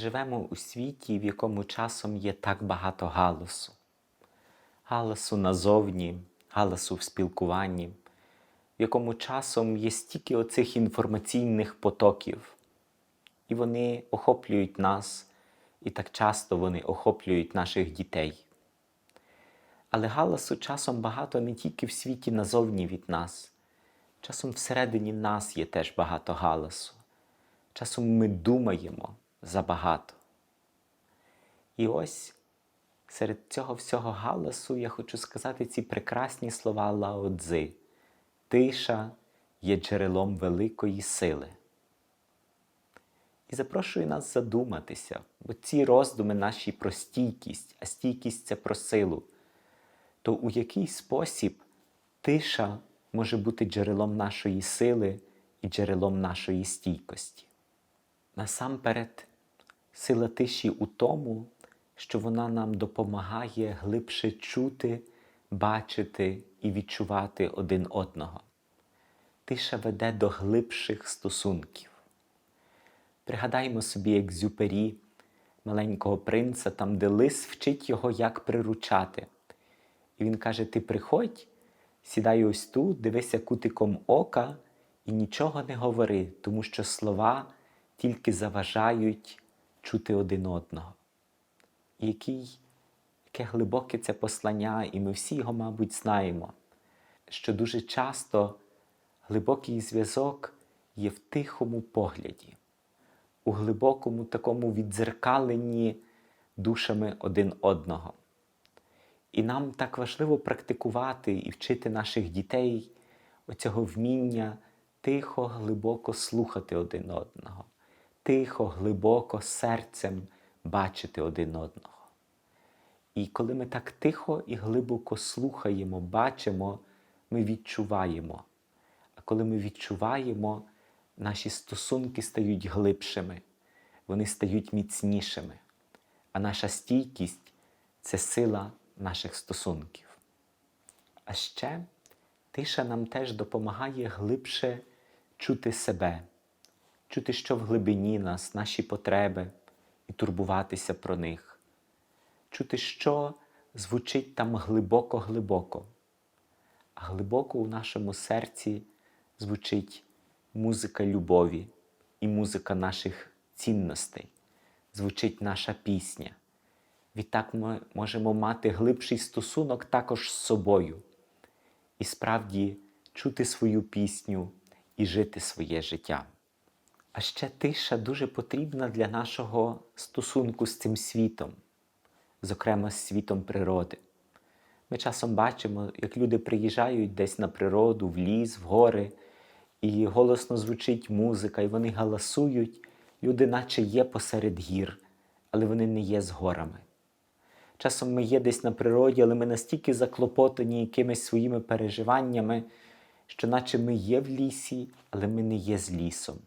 Живемо у світі, в якому часом є так багато галасу. Галасу назовні, галасу в спілкуванні, в якому часом є стільки оцих інформаційних потоків, і вони охоплюють нас, і так часто вони охоплюють наших дітей. Але галасу часом багато не тільки в світі назовні від нас, часом всередині нас є теж багато галасу. Часом ми думаємо забагато. І ось серед цього всього галасу я хочу сказати ці прекрасні слова Лао Цзи. Тиша є джерелом великої сили. І запрошую нас задуматися, бо ці роздуми наші про стійкість, а стійкість це про силу. То у який спосіб тиша може бути джерелом нашої сили і джерелом нашої стійкості? Насамперед, сила тиші у тому, що вона нам допомагає глибше чути, бачити і відчувати один одного. Тиша веде до глибших стосунків. Пригадаймо собі, як зюпері маленького принца, там, де лис вчить його, як приручати. І він каже: Ти приходь, сідай ось тут, дивися кутиком ока і нічого не говори, тому що слова тільки заважають чути один одного. Який, яке глибоке це послання, і ми всі його, мабуть, знаємо, що дуже часто глибокий зв'язок є в тихому погляді, у глибокому такому віддзеркаленні душами один одного. І нам так важливо практикувати і вчити наших дітей оцього вміння тихо, глибоко слухати один одного, тихо, глибоко серцем бачити один одного. І коли ми так тихо і глибоко слухаємо, бачимо, ми відчуваємо. А коли ми відчуваємо, наші стосунки стають глибшими, вони стають міцнішими. А наша стійкість це сила наших стосунків. А ще тиша нам теж допомагає глибше чути себе, чути, що в глибині нас, наші потреби, і турбуватися про них, чути, що звучить там глибоко-глибоко. А глибоко у нашому серці звучить музика любові і музика наших цінностей, звучить наша пісня. Відтак ми можемо мати глибший стосунок також з собою і справді чути свою пісню і жити своє життя. А ще тиша дуже потрібна для нашого стосунку з цим світом, зокрема з світом природи. Ми часом бачимо, як люди приїжджають десь на природу, в ліс, в гори, і голосно звучить музика, і вони галасують. Люди, наче є посеред гір, але вони не є з горами. Часом ми є десь на природі, але ми настільки заклопотані якимись своїми переживаннями, що наче ми є в лісі, але ми не є з лісом.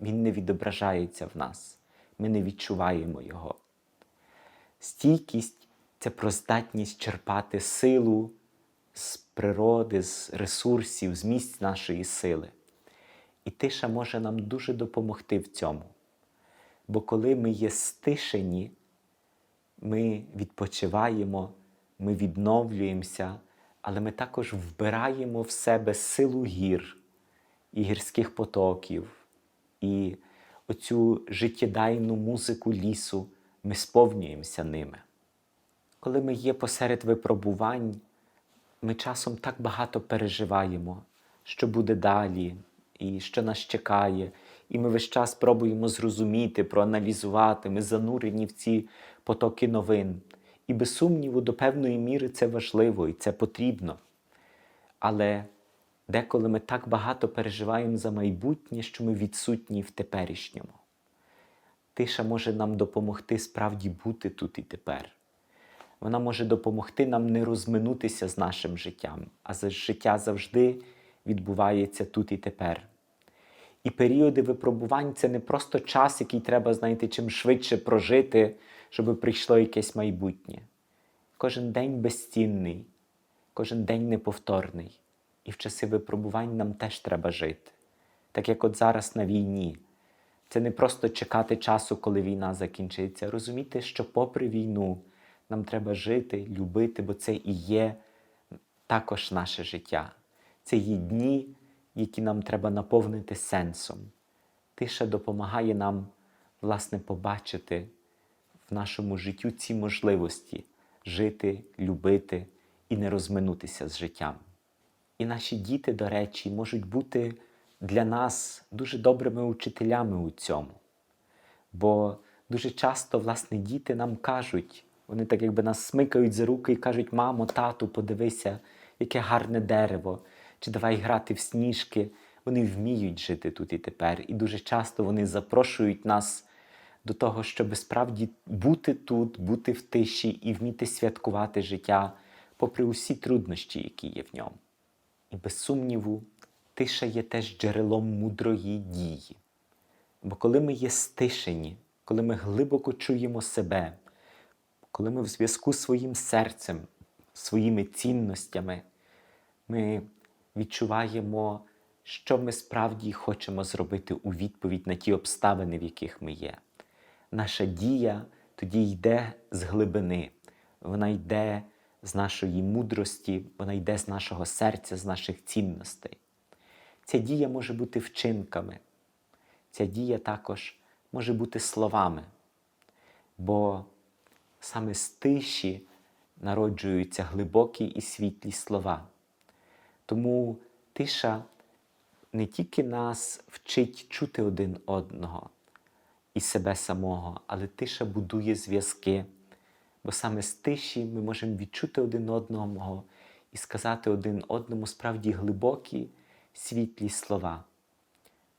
Він не відображається в нас, ми не відчуваємо його. Стійкість це про здатність черпати силу з природи, з ресурсів, з місць нашої сили. І тиша може нам дуже допомогти в цьому. Бо коли ми є стишені, ми відпочиваємо, ми відновлюємося, але ми також вбираємо в себе силу гір і гірських потоків, і оцю життєдайну музику лісу ми сповнюємося ними. Коли ми є посеред випробувань, ми часом так багато переживаємо, що буде далі, і що нас чекає. І ми весь час пробуємо зрозуміти, проаналізувати, ми занурені в ці потоки новин. І без сумніву, до певної міри це важливо і це потрібно. Але деколи ми так багато переживаємо за майбутнє, що ми відсутні в теперішньому. Тиша може нам допомогти справді бути тут і тепер. Вона може допомогти нам не розминутися з нашим життям, а життя завжди відбувається тут і тепер. І періоди випробувань це не просто час, який треба, знаєте, чим швидше прожити, щоб прийшло якесь майбутнє. Кожен день безцінний, кожен день неповторний. І в часи випробувань нам теж треба жити. Так як от зараз на війні. Це не просто чекати часу, коли війна закінчиться. Розуміти, що попри війну нам треба жити, любити, бо це і є також наше життя. Це є дні, які нам треба наповнити сенсом. Тиша допомагає нам, власне, побачити в нашому життю ці можливості жити, любити і не розминутися з життям. І наші діти, до речі, можуть бути для нас дуже добрими учителями у цьому. Бо дуже часто, власне, діти нам кажуть, вони так якби нас смикають за руки і кажуть: мамо, тату, подивися, яке гарне дерево, чи давай грати в сніжки. Вони вміють жити тут і тепер. І дуже часто вони запрошують нас до того, щоб справді бути тут, бути в тиші і вміти святкувати життя, попри усі труднощі, які є в ньому. І без сумніву, тиша є теж джерелом мудрої дії. Бо коли ми є стишені, коли ми глибоко чуємо себе, коли ми в зв'язку з своїм серцем, своїми цінностями, ми відчуваємо, що ми справді хочемо зробити у відповідь на ті обставини, в яких ми є. Наша дія тоді йде з глибини, вона йде з нашої мудрості, вона йде з нашого серця, з наших цінностей. Ця дія може бути вчинками, ця дія також може бути словами, бо саме з тиші народжуються глибокі і світлі слова. Тому тиша не тільки нас вчить чути один одного і себе самого, але тиша будує зв'язки. Бо саме з тиші ми можемо відчути один одного і сказати один одному справді глибокі, світлі слова.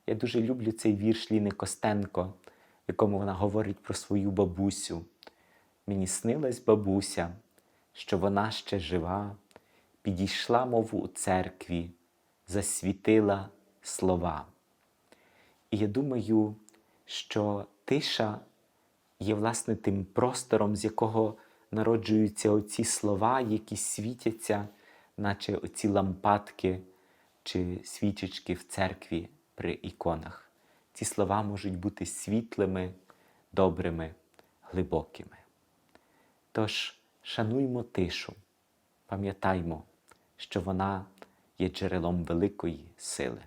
Я дуже люблю цей вірш Ліни Костенко, в якому вона говорить про свою бабусю. Мені снилась бабуся, що вона ще жива, підійшла, мов у церкві, засвітила слова. І я думаю, що тиша є власне тим простором, з якого народжуються оці слова, які світяться, наче оці лампадки чи свічечки в церкві при іконах. Ці слова можуть бути світлими, добрими, глибокими. Тож шануймо тишу, пам'ятаймо, що вона є джерелом великої сили.